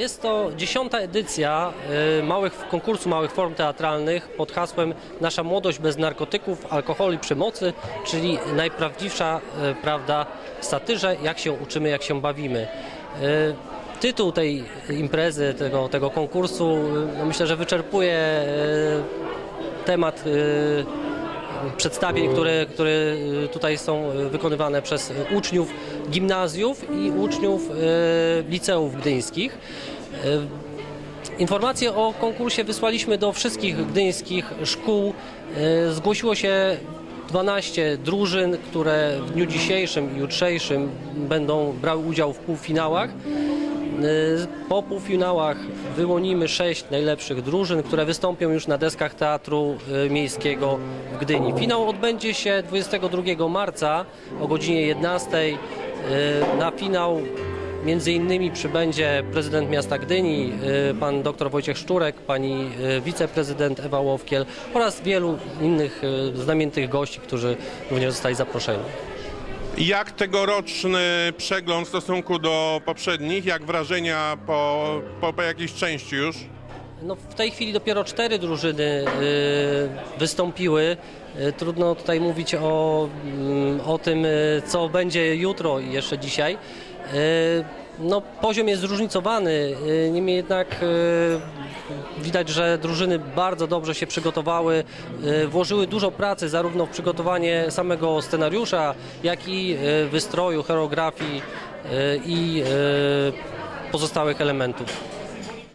Jest to dziesiąta edycja y, małych, konkursu małych form teatralnych pod hasłem Nasza młodość bez narkotyków, alkoholu i przemocy, czyli najprawdziwsza y, prawda w satyrze, jak się uczymy, jak się bawimy. Y, Tytuł tej imprezy, tego, tego konkursu, no myślę, że wyczerpuje temat przedstawień, które, które y, tutaj są y, wykonywane przez y, uczniów gimnazjów i uczniów liceów gdyńskich. Informacje o konkursie wysłaliśmy do wszystkich gdyńskich szkół. Zgłosiło się 12 drużyn, które w dniu dzisiejszym i jutrzejszym będą brały udział w półfinałach. Y, Po półfinałach wyłonimy sześć najlepszych drużyn, które wystąpią już na deskach Teatru y, Miejskiego w Gdyni. Finał odbędzie się 22 marca o godzinie 11. Y, Na finał między innymi przybędzie prezydent miasta Gdyni, pan dr Wojciech Szczurek, pani wiceprezydent Ewa Łowkiel oraz wielu innych znamienitych gości, którzy również zostali zaproszeni. Jak tegoroczny przegląd w stosunku do poprzednich? Jak wrażenia po, po, po jakiejś części już? No, w tej chwili dopiero cztery drużyny y, wystąpiły. Y, Trudno tutaj mówić o, mm, o tym, y, co będzie jutro i jeszcze dzisiaj. No, poziom jest zróżnicowany, niemniej jednak widać, że drużyny bardzo dobrze się przygotowały, włożyły dużo pracy zarówno w przygotowanie samego scenariusza, jak i wystroju, choreografii i pozostałych elementów.